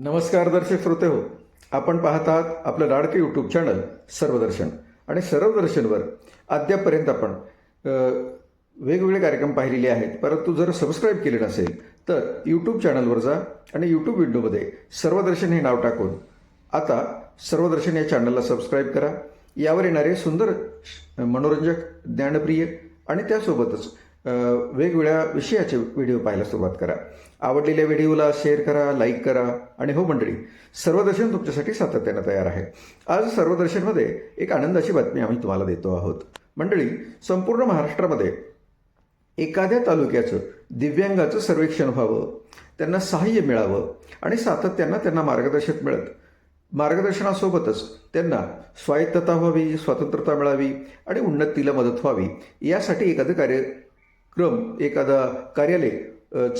नमस्कार दर्शक श्रोते हो. आपण पाहत आहात आपलं लाडके यूट्यूब चॅनल सर्वदर्शन. आणि सर्वदर्शनवर अद्यापपर्यंत आपण वेगवेगळे कार्यक्रम पाहिलेले आहेत. परंतु जर सबस्क्राईब केले नसेल तर यूट्यूब चॅनलवर जा आणि यूट्यूब विंडोमध्ये सर्वदर्शन हे नाव टाकून आता सर्वदर्शन या चॅनलला सबस्क्राईब करा. यावर येणारे सुंदर श- मनोरंजक ज्ञानप्रिय आणि त्यासोबतच वेगवेगळ्या विषयाचे व्हिडिओ पाहायला सुरुवात करा. आवडलेल्या व्हिडिओला शेअर करा लाईक करा आणि हो मंडळी सर्वदर्शन तुमच्यासाठी सातत्यानं तयार आहे. आज सर्वदर्शनमध्ये एक आनंदाची बातमी आम्ही तुम्हाला देतो आहोत. मंडळी संपूर्ण महाराष्ट्रामध्ये एखाद्या तालुक्याचं दिव्यांगाचं सर्वेक्षण व्हावं त्यांना सहाय्य मिळावं आणि सातत्यानं त्यांना मार्गदर्शक मिळत मार्गदर्शनासोबतच त्यांना स्वायत्तता व्हावी स्वतंत्रता मिळावी आणि उन्नतीला मदत व्हावी यासाठी एखादं कार्य कार्यक्रम एखादा कार्यालय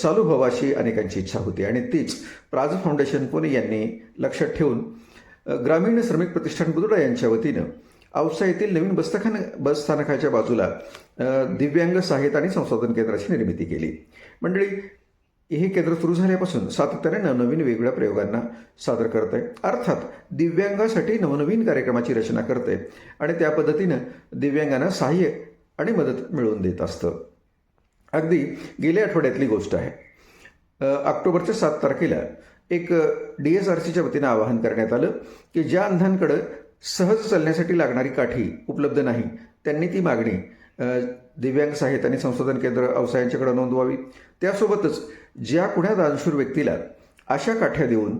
चालू व्हावं अशी अनेकांची इच्छा होती. आणि तीच प्राज फाउंडेशन पुणे यांनी लक्षात ठेवून ग्रामीण श्रमिक प्रतिष्ठान बुदुडा यांच्या वतीनं औसा येथील नवीन बसस्थान बस स्थानकाच्या बाजूला दिव्यांग साहित्य आणि संशोधन केंद्राची निर्मिती केली. मंडळी हे केंद्र सुरू झाल्यापासून सातत्याने नवनवीन वेगवेगळ्या प्रयोगांना सादर करत आहे अर्थात दिव्यांगासाठी नवनवीन कार्यक्रमाची रचना करते आणि त्या पद्धतीनं दिव्यांगांना सहाय्य आणि मदत मिळवून देत असतं. अगदी गेल्या आठवड्यातली गोष्ट आहे. ऑक्टोबरच्या सात तारखेला एक डी एस आर सीच्या वतीनं आवाहन करण्यात आलं की ज्या अंधांकडं सहज चालण्यासाठी लागणारी काठी उपलब्ध नाही त्यांनी ती मागणी दिव्यांग साहित्य आणि संशोधन केंद्र अवसायांच्याकडे नोंदवावी. त्यासोबतच ज्या कुण्या दानशूर व्यक्तीला अशा काठ्या देऊन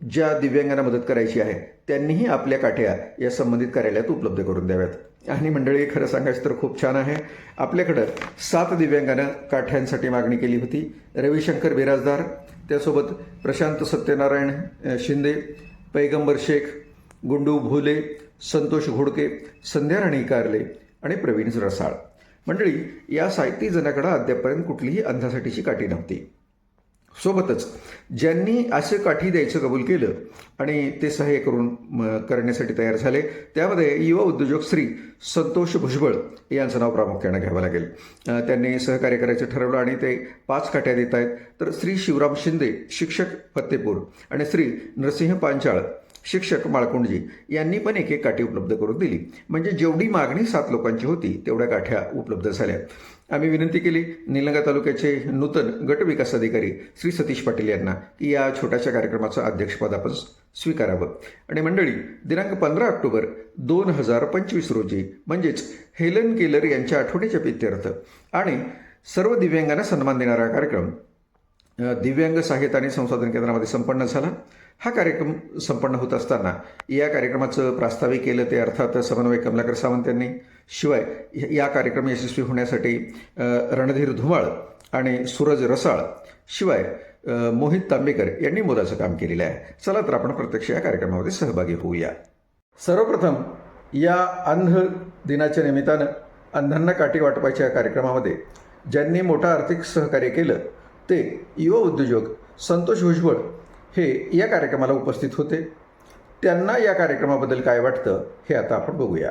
ज्या दिव्यांगांना मदत करायची आहे त्यांनीही आपल्या काठ्या या संबंधित कार्यालयात उपलब्ध करून द्याव्यात. आणि मंडळी खरं सांगायचं तर खूप छान आहे. आपल्याकडं सात दिव्यांगानं काठ्यांसाठी मागणी केली होती. रविशंकर बिराजदार त्यासोबत प्रशांत सत्यनारायण शिंदे पैगंबर शेख गुंडू भोले संतोष घोडके संध्या राणी कारले आणि प्रवीण रसाळ. मंडळी या साहित्य जणाकडे अद्यापर्यंत कुठलीही अंधासाठीची काठी नव्हती. सोबतच ज्यांनी असे काठी द्यायचं कबूल केलं आणि ते सहाय्य करून म, करण्यासाठी तयार झाले त्यामध्ये युवा उद्योजक श्री संतोष भुजबळ यांचं नाव प्रामुख्यानं घ्यावं लागेल. त्यांनी सहकार्य करायचं ठरवलं आणि ते पाच काठ्या देत आहेत. तर श्री शिवराम शिंदे शिक्षक फत्तेपूर आणि श्री नरसिंह पांचाळ शिक्षक माळकुंडजी यांनी पण एक एक काठी उपलब्ध करून दिली. म्हणजे जेवढी मागणी सात लोकांची होती तेवढ्या काठ्या उपलब्ध झाल्या. आम्ही विनंती केली निलंगा तालुक्याचे नूतन गट विकास अधिकारी श्री सतीश पाटील यांना की या छोट्याशा कार्यक्रमाचं अध्यक्षपद आपण स्वीकारावं. आणि मंडळी दिनांक पंधरा ऑक्टोबर दोन हजार पंचवीस रोजी म्हणजेच हेलन केलर यांच्या आठवणीच्या प्रित्यर्थ आणि सर्व दिव्यांगांना सन्मान देणारा कार्यक्रम दिव्यांग साहित्य आणि संसाधन केंद्रामध्ये संपन्न झाला. हा कार्यक्रम संपन्न होत असताना या कार्यक्रमाचं प्रास्ताविक केलं ते अर्थात समन्वय कमलाकर सावंत यांनी. शिवाय या कार्यक्रम यशस्वी होण्यासाठी रणधीर धुमाळ आणि सूरज रसाळ शिवाय मोहित तांबेकर यांनी मोलाचं काम केलेलं आहे. चला तर आपण प्रत्यक्ष या कार्यक्रमामध्ये सहभागी होऊया. सर्वप्रथम या अंध दिनाच्या निमित्तानं अंधांना काठी वाटपाच्या कार्यक्रमामध्ये ज्यांनी मोठं आर्थिक सहकार्य केलं ते युवा उद्योजक संतोष भुजबळ हे या कार्यक्रमाला उपस्थित होते. त्यांना या कार्यक्रमाबद्दल काय वाटतं हे आता आपण बघूया.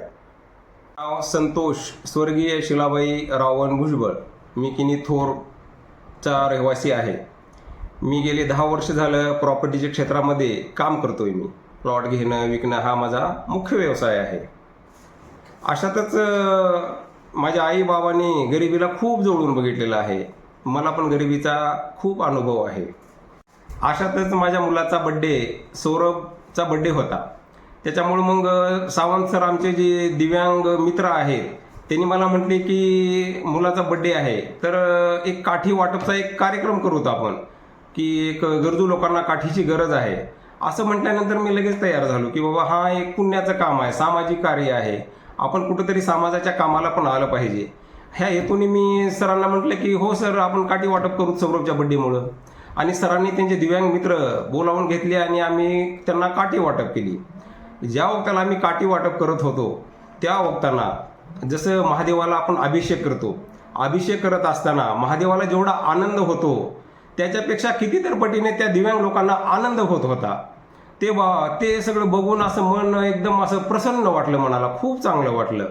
नाव संतोष स्वर्गीय शिलाबाई रावण भुजबळ. मी किनी थोरचा रहिवासी आहे. मी गेले दहा वर्ष झालं प्रॉपर्टीच्या क्षेत्रामध्ये काम करतोय मी. प्लॉट घेणं विकणं हा माझा मुख्य व्यवसाय आहे. अशातच माझ्या आई बाबांनी गरिबीला खूप जवळून बघितलेलं आहे. मला पण गरिबीचा खूप अनुभव आहे. अशातच माझ्या मुलाचा बड्डे सौरभचा बड्डे होता. त्याच्यामुळं मग सावंत सर आमचे जे दिव्यांग मित्र आहेत त्यांनी मला म्हटले की मुलाचा बड्डे आहे. तर एक काठी वाटपचा एक कार्यक्रम करूत आपण की एक गरजू लोकांना काठीची गरज आहे. असं म्हटल्यानंतर मी लगेच तयार झालो की बाबा हा एक पुण्याचं काम आहे सामाजिक कार्य आहे. आपण कुठंतरी समाजाच्या कामाला पण आलं पाहिजे. ह्या हेतूने मी सरांना म्हटलं की हो सर आपण काठी वाटप करू सौरभच्या बड्डेमुळं आणि सरांनी त्यांचे दिव्यांग मित्र बोलावून घेतले आणि आम्ही त्यांना काठी वाटप केली. ज्या वक्ताला आम्ही काठी वाटप करत होतो त्या वक्तांना जसं महादेवाला आपण अभिषेक करतो अभिषेक करत असताना महादेवाला जेवढा आनंद होतो त्याच्यापेक्षा कितीतर पटीने त्या दिव्यांग लोकांना आनंद होत होता. ते बा ते सगळं बघून असं मन एकदम असं प्रसन्न वाटलं मनाला खूप चांगलं वाटलं.